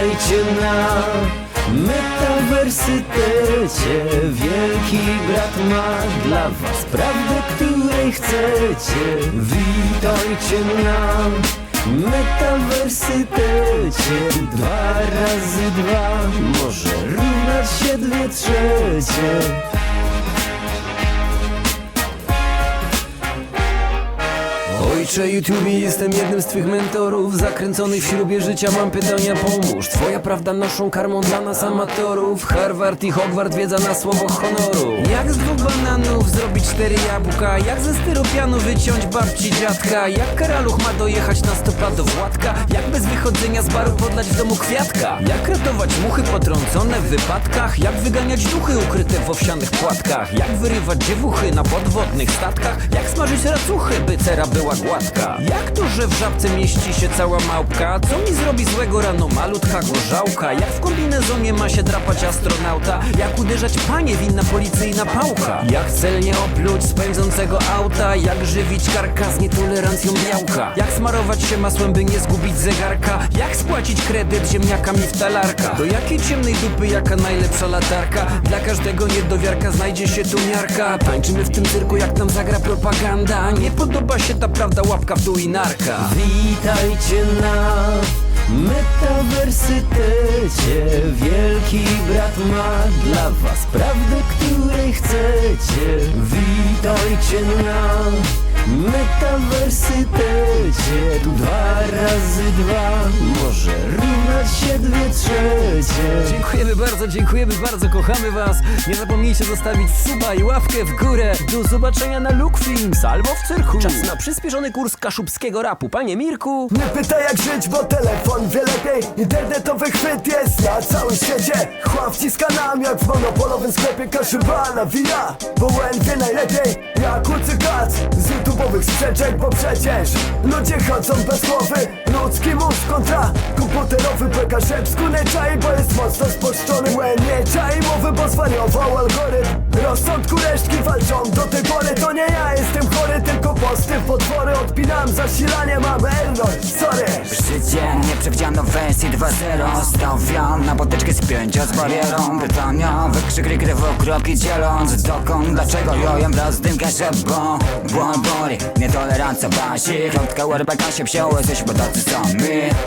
Witajcie na metawersytecie. Wielki brat ma dla was prawdę, której chcecie. Witajcie na metawersytecie. Dwa razy dwa może równać się dwie trzecie Ojcze YouTube, jestem jednym z twych mentorów. Zakręcony w ślubie życia, mam pytania, pomóż. Twoja prawda noszą karmą dla nas amatorów. Harvard i Hogwart, wiedza na słowo honoru. Jak z dwóch bananów zrobić cztery jabłka? Jak ze styropianu wyciąć babci dziadka? Jak karaluch ma dojechać na stopa do Władka Jak bez wychodzenia z baru podlać w domu kwiatka? Jak ratować muchy potrącone w wypadkach? Jak wyganiać duchy ukryte w owsianych płatkach? Jak wyrywać dziewuchy na podwodnych statkach? Jak smażyć racuchy, by cera była gładka Jak to, że w żabce mieści się cała małpka? Co mi zrobi złego rano malutka gorzałka? Jak w kombinezonie ma się drapać astronauta? Jak uderzać panie winna policyjna pałka? Jak celnie opluć z pędzącego auta? Jak żywić karka z nietolerancją białka? Jak smarować się masłem, by nie zgubić zegarka? Jak spłacić kredyt ziemniakami w talarka? Do jakiej ciemnej dupy jaka najlepsza latarka? Dla każdego niedowiarka znajdzie się tu miarka. Tańczymy w tym cyrku jak nam zagra propaganda. Nie podoba się ta prawda łapka w dół i narka. Witajcie na metawersytecie. Wielki brat ma dla was prawdę, której chcecie. Witajcie na metawersytecie się dwie trzecie. Dziękujemy bardzo, dziękujemy bardzo, kochamy was. Nie zapomnijcie zostawić suba i łapkę w górę. Do zobaczenia na Look Films albo w cyrku. Czas na przyspieszony kurs kaszubskiego rapu, panie Mirku. Nie pytaj jak żyć, bo telefon wie lepiej. Internetowy chwyt jest na całym świecie. Chłam wciska nam jak w monopolowym sklepie Kaszyba nawija, bo łen wie najlepiej Jak ucykac z YouTube'owych sprzeczek Bo przecież ludzie chodzą bez głowy Ludzki mózg kontra komputerowy szepsku nie czai, bo jest mocno sposzczony Łen nie czai mowy, bo zwariował algorytm. Rozsądku resztki walczą. Do tej pory To nie ja jestem posty w potwory Odpinam zasilanie, mam error, sorry. Życie nieprzewidziano w wersji 2.0 Stawiam na potyczkę z pięcia z barierą Pytania, wykrzykry krywokroki dzieląc. Dokąd, dlaczego jojem wraz z dymkiem szebo Ból boli, nietolerancja basi. Krótka łerbeka się wzięły, jesteśmy tacy sami.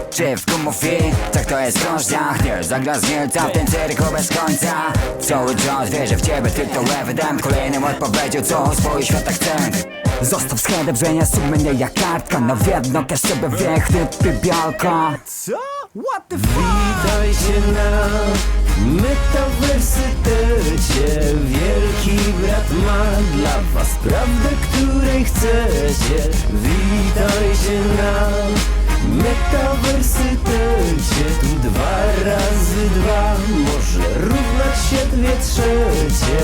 Czy w kumówi, tak to jest w kościach? Nie zagra z w tym cyrku bez końca. Cały czas wierzę w ciebie, ty to evident. Kolejnym odpowiedzią, co swój świat chcę Zostaw schedę brzenia sumienia jak kartka. Na jedno każ sobie wiechny białka. Co? What the fuck? Witajcie na metawersytecie. Wielki brat ma dla was prawdę, której chcecie. Witajcie na metawersytecie. Tu dwa razy dwa może równać się dwie trzecie